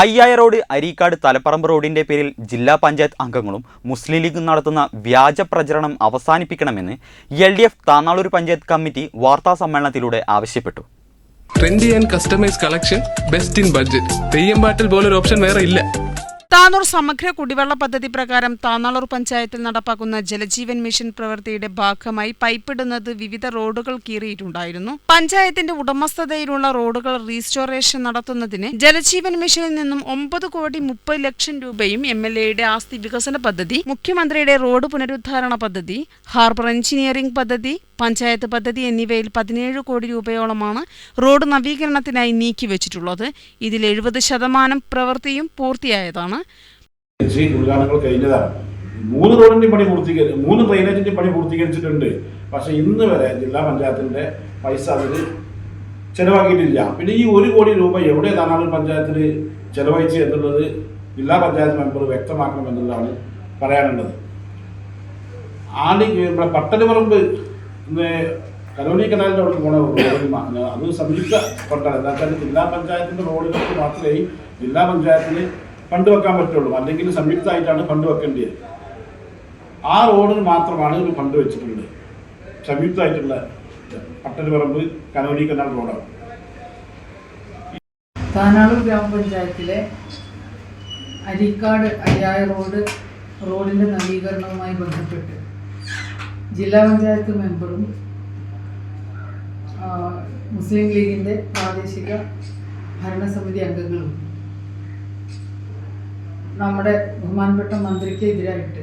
അയ്യായ road Areekkad Thalapparamba റോഡിന്റെ പേരിൽ ജില്ലാ പഞ്ചായത്ത് അംഗങ്ങളും മുസ്ലിം ലീഗ് നടത്തുന്ന വ്യാജ പ്രചരണം അവസാനിപ്പിക്കണമെന്ന് L D F Tanalur panchayat committee വാർത്താ സമ്മേളനത്തിലൂടെ ആവശ്യപ്പെട്ടു. Trendy and customise collection best in budget Theyyam പാട്ടിൽ പോലൊരു ഓപ്ഷൻ വേറെ ഇല്ല. താനൂർ സമഗ്ര കുടിവെള്ള പദ്ധതി പ്രകാരം താന്നാളൂർ പഞ്ചായത്തിൽ നടപ്പാക്കുന്ന ജലജീവൻ മിഷൻ പ്രവൃത്തിയുടെ ഭാഗമായി പൈപ്പിടുന്നത് വിവിധ റോഡുകൾ കീറിയിട്ടുണ്ടായിരുന്നു. പഞ്ചായത്തിന്റെ ഉടമസ്ഥതയിലുള്ള റോഡുകൾ റീസ്റ്റോറേഷൻ നടത്തുന്നതിന് ജലജീവൻ മിഷനിൽ നിന്നും ഒമ്പത് കോടി മുപ്പത് ലക്ഷം രൂപയും എം എൽ എയുടെ ആസ്തി വികസന പദ്ധതി മുഖ്യമന്ത്രിയുടെ റോഡ് പുനരുദ്ധാരണ പദ്ധതി ഹാർബർ എഞ്ചിനീയറിംഗ് പദ്ധതി പഞ്ചായത്ത് പദ്ധതി എന്നിവയിൽ പതിനേഴ് കോടി രൂപയോളമാണ് റോഡ് നവീകരണത്തിനായി നീക്കിവച്ചിട്ടുള്ളത്. ഇതിൽ എഴുപത് ശതമാനം പ്രവൃത്തിയും പൂർത്തിയായതാണ്. ഉദ്ഘാടനങ്ങൾ കഴിഞ്ഞതാണ്. മൂന്ന് റോഡിന്റെ പണി പൂർത്തീകരി മൂന്ന് ഡ്രൈനേജിന്റെ പണി പൂർത്തീകരിച്ചിട്ടുണ്ട്. പക്ഷേ ഇന്ന് വരെ ജില്ലാ പഞ്ചായത്തിന്റെ പൈസ അതിൽ ചെലവാക്കിയിട്ടില്ല. പിന്നെ ഈ ഒരു കോടി രൂപ എവിടെ താനാളൂർ പഞ്ചായത്തിൽ ചെലവഴിച്ചു എന്നുള്ളത് ജില്ലാ പഞ്ചായത്ത് മെമ്പർ വ്യക്തമാക്കണം എന്നുള്ളതാണ് പറയാനുള്ളത്. ആടി നമ്മുടെ പട്ടണപറമ്പ് കലോനി കനാലിന്റെ അവിടെ പോണ റോഡ് അത് സംയുക്ത ഫണ്ടാണ് എന്താ ജില്ലാ പഞ്ചായത്തിന്റെ റോഡുകൾക്ക് മാത്രമേ ജില്ലാ പഞ്ചായത്തിന് ഫണ്ട് വെക്കാൻ പറ്റുള്ളൂ. അല്ലെങ്കിൽ സംയുക്തമായിട്ടാണ് ഫണ്ട് വെക്കേണ്ടത് ആ റോഡിന് മാത്രമാണ് ഒരു ഫണ്ട് വെച്ചിട്ടുള്ളത്. സംയുക്തമായിട്ടുള്ള പട്ടരുപറമ്പ് കനോലി കനാൽ റോഡാണ്. താനാളൂർ ഗ്രാമപഞ്ചായത്തിലെ അരിക്കാട് അയ്യായ റോഡ് റോഡിന്റെ നവീകരണവുമായി ബന്ധപ്പെട്ട് ജില്ലാ പഞ്ചായത്ത് മെമ്പറും മുസ്ലിം ലീഗിന്റെ പ്രാദേശിക ഭരണസമിതി അംഗങ്ങളും നമ്മുടെ ബഹുമാനപ്പെട്ട മന്ത്രിക്ക് എതിരായിട്ട്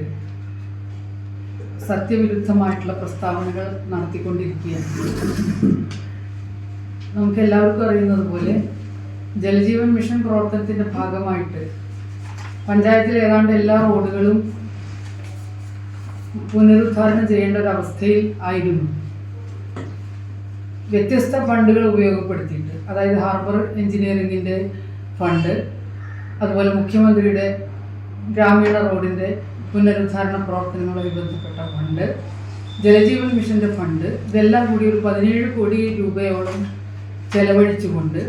സത്യവിരുദ്ധമായിട്ടുള്ള പ്രസ്താവനകൾ നടത്തിക്കൊണ്ടിരിക്കുകയാണ്. നമുക്ക് എല്ലാവർക്കും അറിയുന്നത് പോലെ ജലജീവൻ മിഷൻ പ്രവർത്തനത്തിന്റെ ഭാഗമായിട്ട് പഞ്ചായത്തിലെ ഏതാണ്ട് എല്ലാ റോഡുകളും പുനരുദ്ധാരണം ചെയ്യേണ്ട ഒരു അവസ്ഥയിൽ ആയിരുന്നു. വ്യത്യസ്ത ഫണ്ടുകൾ ഉപയോഗപ്പെടുത്തിയിട്ട് അതായത് ഹാർബർ എഞ്ചിനീയറിംഗിന്റെ ഫണ്ട് അതുപോലെ മുഖ്യമന്ത്രിയുടെ ഗ്രാമീണ റോഡിന്റെ പുനരുദ്ധാരണ പ്രവർത്തനങ്ങളുമായി ബന്ധപ്പെട്ട ഫണ്ട് ജലജീവൻ മിഷന്റെ ഫണ്ട് ഇതെല്ലാം കൂടി ഒരു പതിനേഴ് കോടി രൂപയോളം ചെലവഴിച്ചുകൊണ്ട്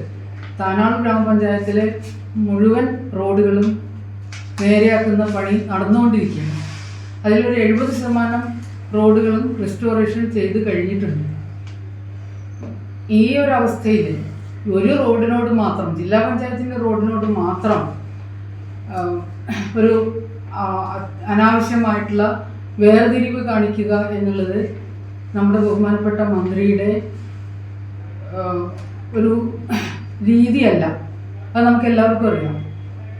താനാൾ ഗ്രാമപഞ്ചായത്തിലെ മുഴുവൻ റോഡുകളും നേരെയാക്കുന്ന പണി നടന്നുകൊണ്ടിരിക്കുകയാണ്. അതിലൊരു എഴുപത് ശതമാനം റോഡുകളും റിസ്റ്റോറേഷൻ ചെയ്ത് കഴിഞ്ഞിട്ടുണ്ട്. ഈ ഒരു അവസ്ഥയിൽ ഒരു റോഡിനോട് മാത്രം ജില്ലാ പഞ്ചായത്തിന്റെ റോഡിനോട് മാത്രം ഒരു അനാവശ്യമായിട്ടുള്ള വേർതിരിവ് കാണിക്കുക എന്നുള്ളത് നമ്മുടെ ബഹുമാനപ്പെട്ട മന്ത്രിയുടെ ഒരു രീതിയല്ല. അത് നമുക്ക് എല്ലാവർക്കും അറിയാം.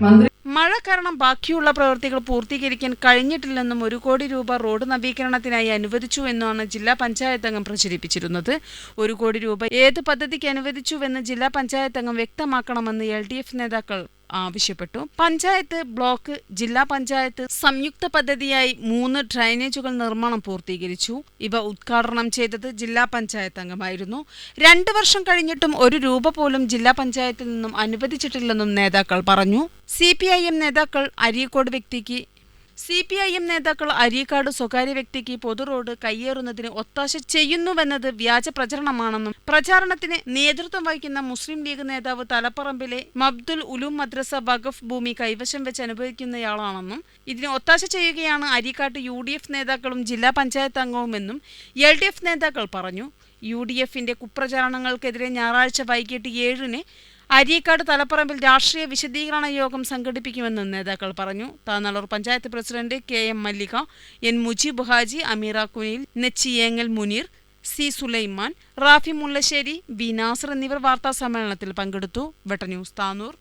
മന്ത്രി മഴ കാരണം ബാക്കിയുള്ള പ്രവൃത്തികൾ പൂർത്തീകരിക്കാൻ കഴിഞ്ഞിട്ടില്ലെന്നും ഒരു കോടി രൂപ റോഡ് നവീകരണത്തിനായി അനുവദിച്ചു എന്നാണ് ജില്ലാ പഞ്ചായത്ത് അംഗം പ്രചരിപ്പിച്ചിരുന്നത്. ഒരു കോടി രൂപ ഏത് പദ്ധതിക്ക് അനുവദിച്ചുവെന്ന് ജില്ലാ പഞ്ചായത്ത് അംഗം വ്യക്തമാക്കണമെന്ന് എൽ നേതാക്കൾ ആവശ്യപ്പെട്ടു. പഞ്ചായത്ത് ബ്ലോക്ക് ജില്ലാ പഞ്ചായത്ത് സംയുക്ത പദ്ധതിയായി മൂന്ന് ഡ്രൈനേജുകൾ നിർമ്മാണം പൂർത്തീകരിച്ചു. ഇവ ഉദ്ഘാടനം ചെയ്തത് ജില്ലാ പഞ്ചായത്ത് അംഗമായിരുന്നു. രണ്ടു വർഷം കഴിഞ്ഞിട്ടും ഒരു രൂപ പോലും ജില്ലാ പഞ്ചായത്തിൽ നിന്നും അനുവദിച്ചിട്ടില്ലെന്നും നേതാക്കൾ പറഞ്ഞു. സി നേതാക്കൾ അരീക്കോട് വ്യക്തിക്ക് സി പി ഐ എം നേതാക്കൾ അരീക്കാട് സ്വകാര്യ വ്യക്തിക്ക് പൊതു റോഡ് കയ്യേറുന്നതിന് ഒത്താശ ചെയ്യുന്നുവെന്നത് വ്യാജ പ്രചരണമാണെന്നും പ്രചാരണത്തിന് നേതൃത്വം വഹിക്കുന്ന മുസ്ലിം ലീഗ് നേതാവ് തലപ്പറമ്പിലെ മബ്ദുൽ ഉലൂം മദ്രസ വഖഫ് ഭൂമി കൈവശം വെച്ച് അനുഭവിക്കുന്നയാളാണെന്നും ഇതിന് ഒത്താശ ചെയ്യുകയാണ് അരീക്കാട്ട് യു ഡി എഫ് നേതാക്കളും ജില്ലാ പഞ്ചായത്ത് അംഗവുമെന്നും എൽ ഡി എഫ് നേതാക്കൾ പറഞ്ഞു. യു ഡി എഫിന്റെ കുപ്രചാരണങ്ങൾക്കെതിരെ ഞായറാഴ്ച വൈകിട്ട് ഏഴിന് അരീക്കാട് തലപ്പറമ്പിൽ രാഷ്ട്രീയ വിശദീകരണ യോഗം സംഘടിപ്പിക്കുമെന്ന് നേതാക്കൾ പറഞ്ഞു. Tanalur panchayat president K M Mallika N Mujeeb Haji Ameera Kunil Nechiyengal Muneer C Sulaiman Rafi Mullassery B Nasar എന്നിവർ വാർത്താ സമ്മേളനത്തിൽ പങ്കെടുത്തു വെട്ടന്യൂസ് താനൂർ.